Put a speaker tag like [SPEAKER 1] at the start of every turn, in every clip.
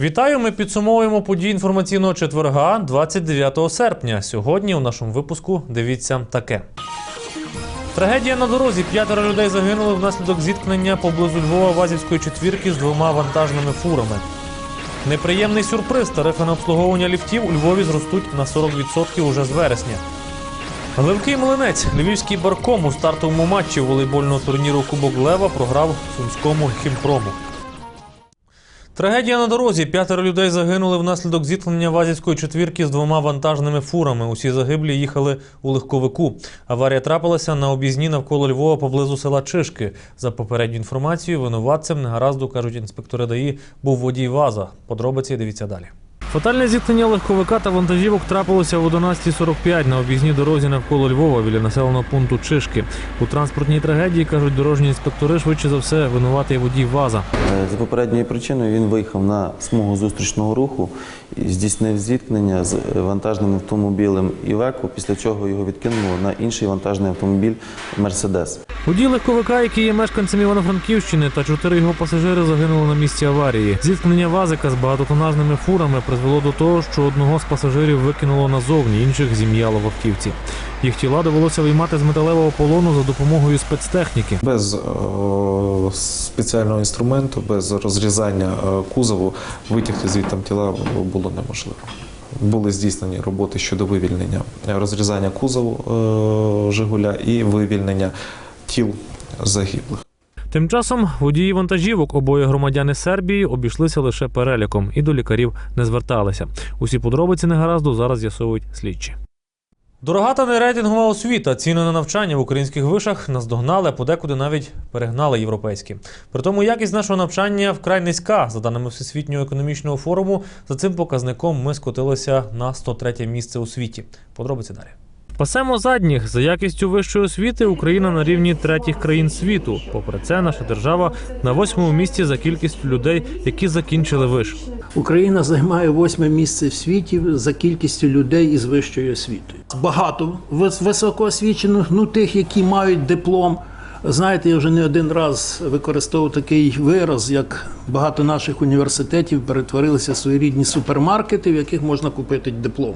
[SPEAKER 1] Вітаю! Ми підсумовуємо події інформаційного четверга 29 серпня. Сьогодні у нашому випуску дивіться таке. Трагедія на дорозі. П'ятеро людей загинули внаслідок зіткнення поблизу Львова Вазівської четвірки з двома вантажними фурами. Неприємний сюрприз. Тарифи на обслуговування ліфтів у Львові зростуть на 40% уже з вересня. Гливкий млинець. Львівський барком у стартовому матчі волейбольного турніру Кубок Лева програв сумському хімпрому. Трагедія на дорозі. П'ятеро людей загинули внаслідок зіткнення вазівської четвірки з двома вантажними фурами. Усі загиблі їхали у легковику. Аварія трапилася на об'їзні навколо Львова поблизу села Чишки. За попередню інформацією, винуватцем негаразду кажуть інспектори ДАІ, був водій ВАЗа. Подробиці дивіться далі. Фатальне зіткнення легковика та вантажівок трапилося в 11.45 на об'їзній дорозі навколо Львова біля населеного пункту Чишки. У транспортній трагедії кажуть дорожні інспектори, швидше за все винуватий водій ВАЗа.
[SPEAKER 2] Е, За попередньою причиною він виїхав на смугу зустрічного руху і здійснив зіткнення з е, вантажним автомобілем Івеко, після чого його відкинуло на інший вантажний автомобіль Мерседес.
[SPEAKER 1] Водій легковика, який є мешканцем Івано-Франківщини, та чотири його пасажири загинули на місці аварії. Зіткнення вазика з багатотонажними фурами призвело до того, що одного з пасажирів викинуло назовні, інших зім'яло в автівці. Їх тіла довелося виймати з металевого полону за допомогою спецтехніки.
[SPEAKER 3] Без е, спеціального інструменту, без розрізання е, кузову витягти звідти тіла було неможливо. Були здійснені роботи щодо вивільнення розрізання кузову е, Жигуля і вивільнення тіл загиблих.
[SPEAKER 1] Тим часом водії вантажівок, обоє громадяни Сербії, обійшлися лише переліком і до лікарів не зверталися. Усі подробиці негаразду зараз з'ясовують слідчі. Дорога та нерейтингова освіта, ціни на навчання в українських вишах наздогнали, подекуди навіть перегнали європейські. При тому якість нашого навчання вкрай низька. За даними Всесвітнього економічного форуму, за цим показником ми скотилися на 103 місце у світі. Подробиці далі. Пасемо задніх за якістю вищої освіти Україна на рівні третіх країн світу. Попри це, наша держава на восьмому місці за кількістю людей, які закінчили виш.
[SPEAKER 4] Україна займає восьме місце в світі за кількістю людей із вищою освітою. Багато вис- високоосвічених, ну тих, які мають диплом. Знаєте, я вже не один раз використовував такий вираз, як багато наших університетів перетворилися в своєрідні супермаркети, в яких можна купити диплом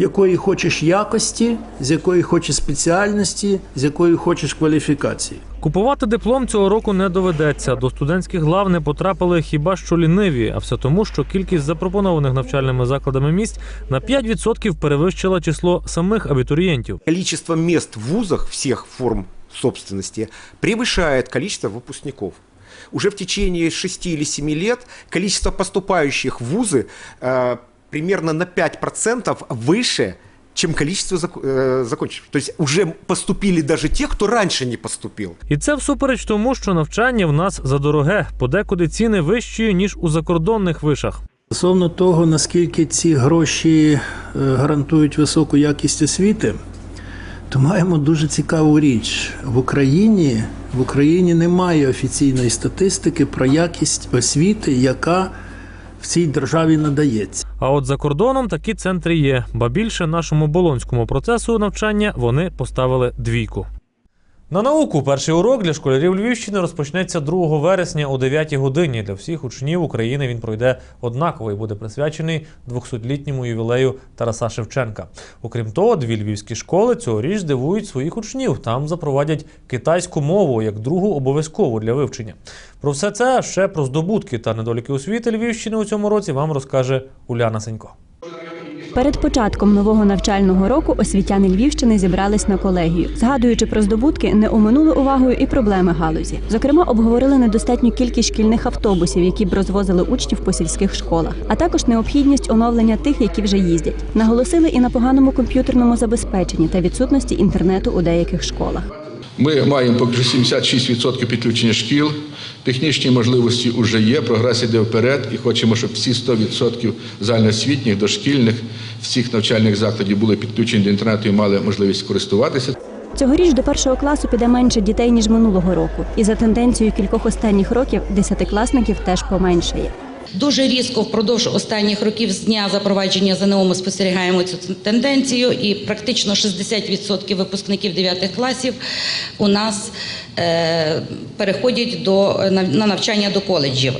[SPEAKER 4] Якої хочеш якості, з якої хочеш спеціальності, з якої хочеш кваліфікації.
[SPEAKER 1] Купувати диплом цього року не доведеться. До студентських лав не потрапили хіба що ліниві, а все тому, що кількість запропонованих навчальними закладами місць на 5% перевищила число самих абітурієнтів.
[SPEAKER 5] количество мест в вузах всех форм собственности превышает количество выпускников. Уже в течение 6 или 7 лет количество поступающих в вузы э, примерно на 5% выше, чем количество зак- э, закончивших. То есть уже поступили даже те, кто раньше не поступил.
[SPEAKER 1] І це всупереч тому, що навчання в нас задороге, подекуди ціни вищі ніж у закордонних вишах.
[SPEAKER 4] Стосовно того, наскільки ці гроші е, гарантують високу якість освіти, то маємо дуже цікаву річ. В Україні, в Україні немає офіційної статистики про якість освіти, яка в цій державі надається.
[SPEAKER 1] А от за кордоном такі центри є. Ба більше нашому болонському процесу навчання вони поставили двійку. На науку перший урок для школярів Львівщини розпочнеться 2 вересня о 9 годині. Для всіх учнів України він пройде однаково і буде присвячений 200-літньому ювілею Тараса Шевченка. Окрім того, дві львівські школи цьогоріч здивують своїх учнів. Там запровадять китайську мову як другу обов'язкову для вивчення. Про все це ще про здобутки та недоліки освіти Львівщини у цьому році вам розкаже Уляна Сенько.
[SPEAKER 6] Перед початком нового навчального року освітяни Львівщини зібрались на колегію. Згадуючи про здобутки, не оминули увагою і проблеми галузі. Зокрема, обговорили недостатню кількість шкільних автобусів, які б розвозили учнів по сільських школах, а також необхідність оновлення тих, які вже їздять. Наголосили і на поганому комп'ютерному забезпеченні та відсутності інтернету у деяких школах.
[SPEAKER 7] Ми маємо поки що 76% підключення шкіл. Технічні можливості вже є, прогрес іде вперед, і хочемо, щоб всі 100% загальноосвітніх, дошкільних, всіх навчальних закладів були підключені до інтернету і мали можливість користуватися.
[SPEAKER 6] Цьогоріч до першого класу піде менше дітей ніж минулого року, і за тенденцією кількох останніх років десятикласників теж поменшає.
[SPEAKER 8] Дуже різко впродовж останніх років з дня запровадження ЗНО ми спостерігаємо цю тенденцію, і практично 60% випускників 9 класів у нас е, переходять до на навчання до коледжів.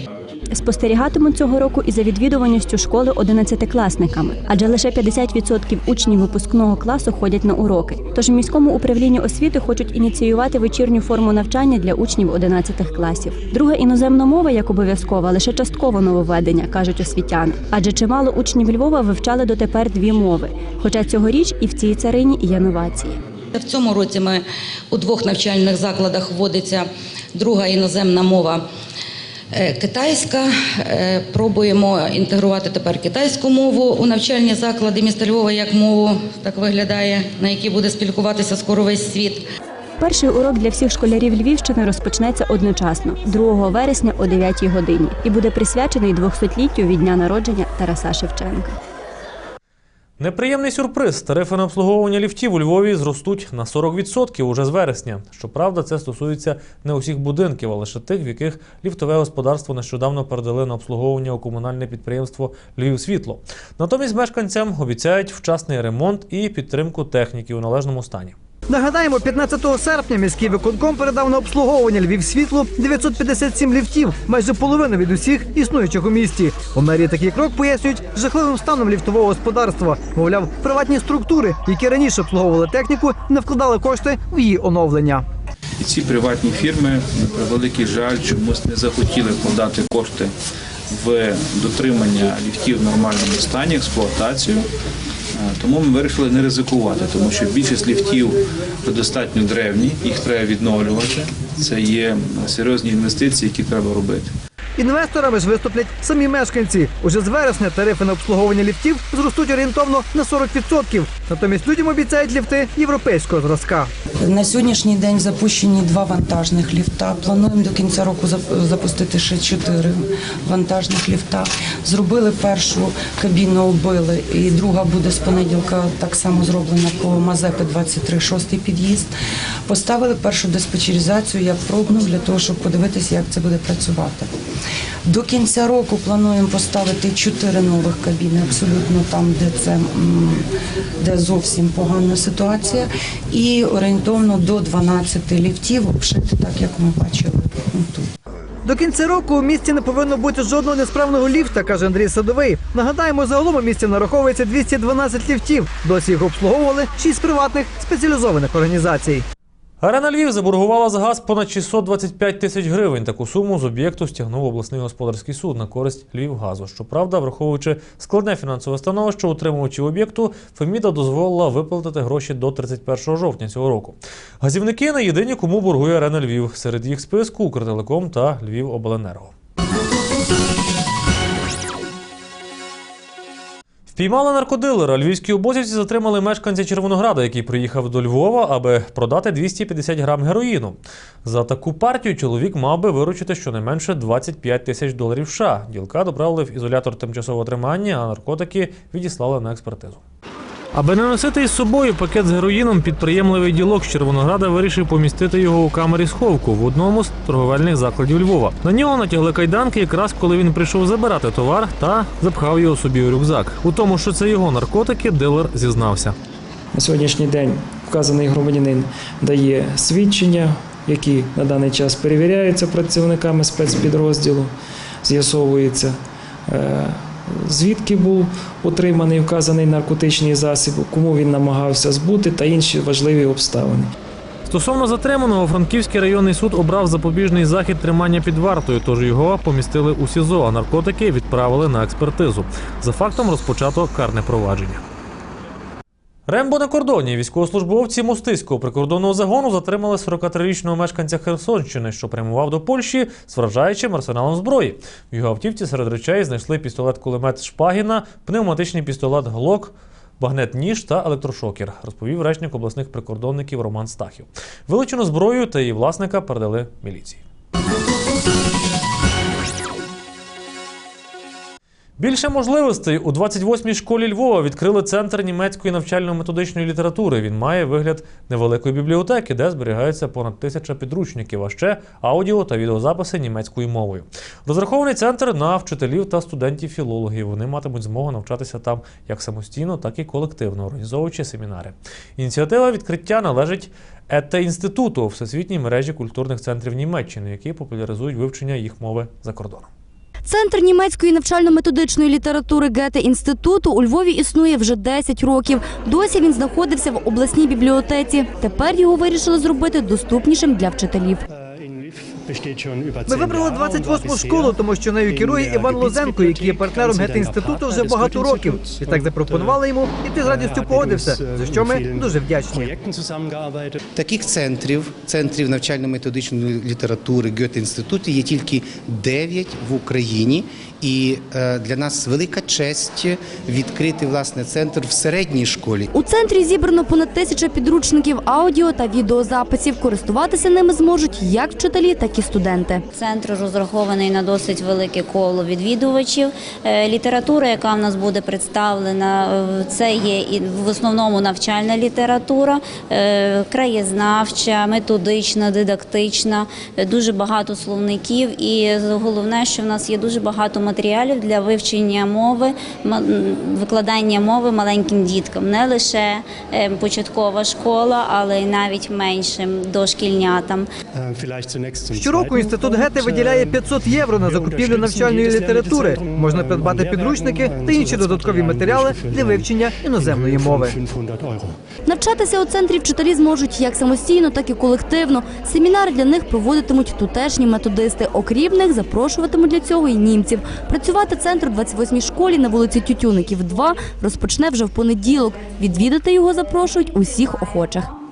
[SPEAKER 6] Спостерігатимуть цього року і за відвідуваністю школи 11-класниками, адже лише 50% учнів випускного класу ходять на уроки. Тож в міському управлінні освіти хочуть ініціювати вечірню форму навчання для учнів 11 класів. Друга іноземна мова, як обов'язкова, лише частково нововведення, кажуть освітяни. Адже чимало учнів Львова вивчали дотепер дві мови. Хоча цьогоріч і в цій царині є новації.
[SPEAKER 8] В цьому році ми у двох навчальних закладах вводиться друга іноземна мова китайська. Е, Пробуємо інтегрувати тепер китайську мову у навчальні заклади міста Львова як мову, так виглядає, на якій буде спілкуватися скоро весь світ.
[SPEAKER 6] Перший урок для всіх школярів Львівщини розпочнеться одночасно 2 вересня о 9 годині і буде присвячений 200-літтю від дня народження Тараса Шевченка.
[SPEAKER 1] Неприємний сюрприз. Тарифи на обслуговування ліфтів у Львові зростуть на 40% уже з вересня. Щоправда, це стосується не усіх будинків, а лише тих, в яких ліфтове господарство нещодавно передали на обслуговування у комунальне підприємство Львівсвітло. Натомість мешканцям обіцяють вчасний ремонт і підтримку техніки у належному стані.
[SPEAKER 9] Нагадаємо, 15 серпня міський виконком передав на обслуговування Львів світло 957 ліфтів, майже половину від усіх існуючих у місті. У мерії такий крок пояснюють жахливим станом ліфтового господарства. Мовляв, приватні структури, які раніше обслуговували техніку, не вкладали кошти в її оновлення.
[SPEAKER 10] І ці приватні фірми, на превеликий жаль, чомусь не захотіли вкладати кошти в дотримання ліфтів в нормальному стані, експлуатацію. Е, Тому ми вирішили не ризикувати, тому що більшість ліфтів достатньо древні, їх треба відновлювати. Це є серйозні інвестиції, які треба робити.
[SPEAKER 9] Інвесторами ж виступлять самі мешканці. Уже з вересня тарифи на обслуговування ліфтів зростуть орієнтовно на 40%. Натомість людям обіцяють ліфти європейського зразка.
[SPEAKER 11] На сьогоднішній день запущені два вантажних ліфта. Плануємо до кінця року запустити ще чотири вантажних ліфта. Зробили першу кабіну, оббили, і друга буде з понеділка так само зроблена по Мазепи 23, шостий під'їзд. Поставили першу диспетчеризацію як пробну для того, щоб подивитися, як це буде працювати. До кінця року плануємо поставити чотири нових кабіни, абсолютно там, де це де зовсім погана ситуація, і орієнтовно до 12 ліфтів обшити так, як ми бачили тут.
[SPEAKER 9] До кінця року у місті не повинно бути жодного несправного ліфта, каже Андрій Садовий. Нагадаємо, загалом у місті нараховується 212 ліфтів. Досі їх обслуговували 6 приватних спеціалізованих організацій.
[SPEAKER 1] Арена Львів заборгувала за газ понад 625 тисяч гривень. Таку суму з об'єкту стягнув обласний господарський суд на користь Львівгазу. Щоправда, враховуючи складне фінансове становище утримувачів об'єкту, Феміда дозволила виплатити гроші до 31 жовтня цього року. Газівники не єдині, кому боргує Арена Львів. Серед їх списку Укртелеком та Львівобленерго. Впіймали наркодилера. Львівські обозівці затримали мешканця Червонограда, який приїхав до Львова, аби продати 250 грам героїну. За таку партію чоловік мав би виручити щонайменше 25 тисяч доларів США. Ділка доправили в ізолятор тимчасового тримання, а наркотики відіслали на експертизу. Аби не носити із собою пакет з героїном, підприємливий ділок з Червонограда вирішив помістити його у камері сховку в одному з торговельних закладів Львова. На нього натягли кайданки, якраз коли він прийшов забирати товар та запхав його собі у рюкзак. У тому, що це його наркотики, дилер зізнався.
[SPEAKER 12] На сьогоднішній день вказаний громадянин дає свідчення, які на даний час перевіряються працівниками спецпідрозділу, з'ясовується. Звідки був отриманий вказаний наркотичний засіб, кому він намагався збути та інші важливі обставини.
[SPEAKER 1] Стосовно затриманого, Франківський районний суд обрав запобіжний захід тримання під вартою, тож його помістили у СІЗО, а наркотики відправили на експертизу. За фактом розпочато карне провадження. Рембо на кордоні. Військовослужбовці Мостиського прикордонного загону затримали 43-річного мешканця Херсонщини, що прямував до Польщі з вражаючим арсеналом зброї. В його автівці серед речей знайшли пістолет-кулемет Шпагіна, пневматичний пістолет Глок, багнет ніж та електрошокер, розповів речник обласних прикордонників Роман Стахів. Вилучену зброю та її власника передали міліції. Більше можливостей у 28-й школі Львова відкрили центр німецької навчально-методичної літератури. Він має вигляд невеликої бібліотеки, де зберігаються понад тисяча підручників, а ще аудіо та відеозаписи німецькою мовою. Розрахований центр на вчителів та студентів-філологів. Вони матимуть змогу навчатися там як самостійно, так і колективно, організовуючи семінари. Ініціатива відкриття належить ете інституту всесвітній мережі культурних центрів Німеччини, які популяризують вивчення їх мови за кордоном.
[SPEAKER 13] Центр німецької навчально-методичної літератури Гете інституту у Львові існує вже 10 років. Досі він знаходився в обласній бібліотеці. Тепер його вирішили зробити доступнішим для вчителів.
[SPEAKER 9] Ми вибрали 28-му школу, тому що нею керує Іван Лозенко, який є партнером Гете-інституту вже багато років. І так запропонували йому, і ти з радістю погодився, за що ми дуже вдячні.
[SPEAKER 14] Таких центрів, центрів навчально-методичної літератури Гьоте-інституту є тільки 9 в Україні. І е, для нас велика честь відкрити власне центр в середній школі.
[SPEAKER 13] У центрі зібрано понад тисяча підручників аудіо та відеозаписів. Користуватися ними зможуть як вчителі, так і студенти.
[SPEAKER 15] Центр розрахований на досить велике коло відвідувачів. Е, Література, яка в нас буде представлена, е, це є і в основному навчальна література, краєзнавча, методична, дидактична, дуже багато словників. І головне, що в нас є дуже багато матеріалів для вивчення мови, викладання мови маленьким діткам, не лише е, початкова школа, але й навіть меншим дошкільнятам.
[SPEAKER 9] Щороку інститут Гете виділяє 500 євро на закупівлю навчальної літератури. Можна придбати підручники та інші додаткові матеріали для вивчення іноземної мови.
[SPEAKER 13] Навчатися у центрі вчителі зможуть як самостійно, так і колективно. Семінари для них проводитимуть тутешні методисти. Окрім них, запрошуватимуть для цього і німців. Працювати центр у 28-й школі на вулиці Тютюників 2 розпочне вже в понеділок. Відвідати його запрошують усіх охочих.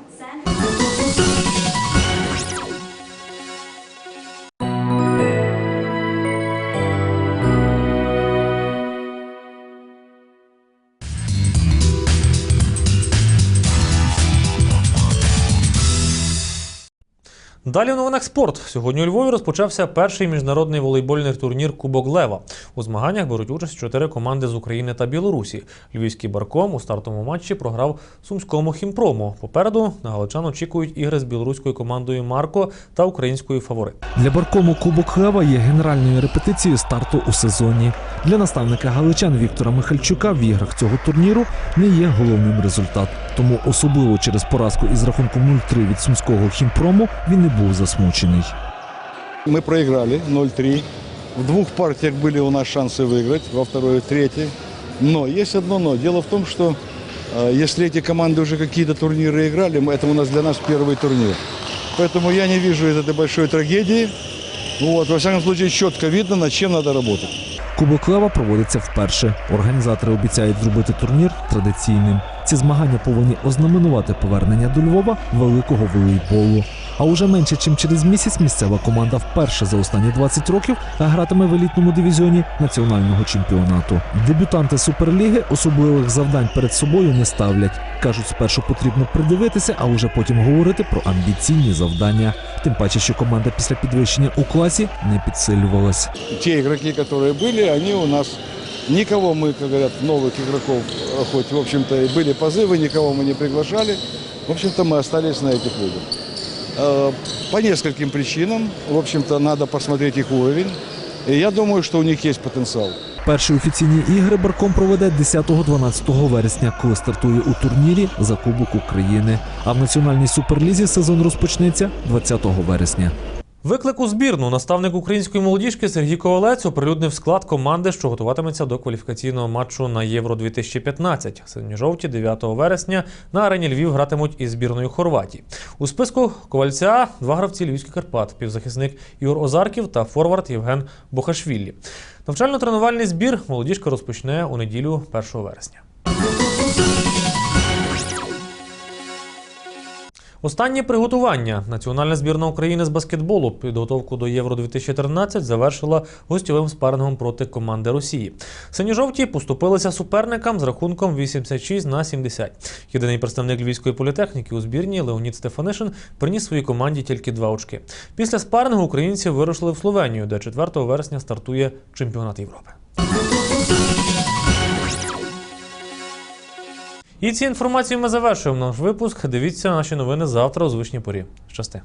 [SPEAKER 1] Далі в новинах спорт. Сьогодні у Львові розпочався перший міжнародний волейбольний турнір Кубок Лева. У змаганнях беруть участь чотири команди з України та Білорусі. Львівський барком у стартовому матчі програв сумському хімпрому. Попереду на галичан очікують ігри з білоруською командою Марко та українською фаворит.
[SPEAKER 16] Для Баркому Кубок Лева є генеральною репетицією старту у сезоні. Для наставника галичан Віктора Михальчука в іграх цього турніру не є головним результат. Тому особливо через поразку із рахунком 0-3 від сумського хімпрому він не був засмучений.
[SPEAKER 17] Мы проиграли 0-3. В двух партиях были у нас шансы выиграть, во второй и третьей. Но есть одно но. Дело в том, что э, если эти команды уже какие-то турниры играли, м- это у нас для нас первый турнир. Поэтому я не вижу из этой большой трагедии. Вот, во всяком случае, четко видно, над чем надо работать.
[SPEAKER 16] Кубок Лева проводиться вперше. Організатори обіцяють зробити турнір традиційним. Ці змагання повинні ознаменувати повернення до Львова великого волейболу. А уже менше ніж через місяць місцева команда вперше за останні 20 років гратиме в елітному дивізіоні національного чемпіонату. Дебютанти суперліги особливих завдань перед собою не ставлять. кажуть, спершу потрібно придивитися, а уже потім говорити про амбіційні завдання. Тим паче, що команда після підвищення у класі не підсилювалась.
[SPEAKER 17] Те игроки, которые были, они у нас никого мы, как говорят, новых игроков, э, хоть, в общем-то, и были позывы, никого мы не приглашали. В общем-то, мы остались на этих людях. Э, По нескольким причинам. В общем-то, надо посмотреть их уровень. И я думаю, что у них есть потенциал.
[SPEAKER 16] Перші офіційні ігри Барком проведе 10-12 вересня, коли стартує у турнірі за Кубок України. А в національній суперлізі сезон розпочнеться 20 вересня.
[SPEAKER 1] Виклик у збірну наставник української молодіжки Сергій Ковалець оприлюднив склад команди, що готуватиметься до кваліфікаційного матчу на Євро 2015 Сині-жовті 9 вересня на арені Львів гратимуть із збірною Хорватії. У списку ковальця два гравці Львівських Карпат, півзахисник Ігор Озарків та форвард Євген Бохашвілі. Навчально-тренувальний збір молодіжка розпочне у неділю 1 вересня. Останнє приготування. Національна збірна України з баскетболу підготовку до Євро 2013 завершила гостьовим спарингом проти команди Росії. Сині-жовті поступилися суперникам з рахунком 86 на 70. Єдиний представник львівської політехніки у збірні Леонід Стефанишин приніс своїй команді тільки два очки. Після спарингу українці вирушили в Словенію, де 4 вересня стартує чемпіонат Європи. І ці інформації ми завершуємо наш випуск. Дивіться наші новини завтра у звичній порі. Щасти.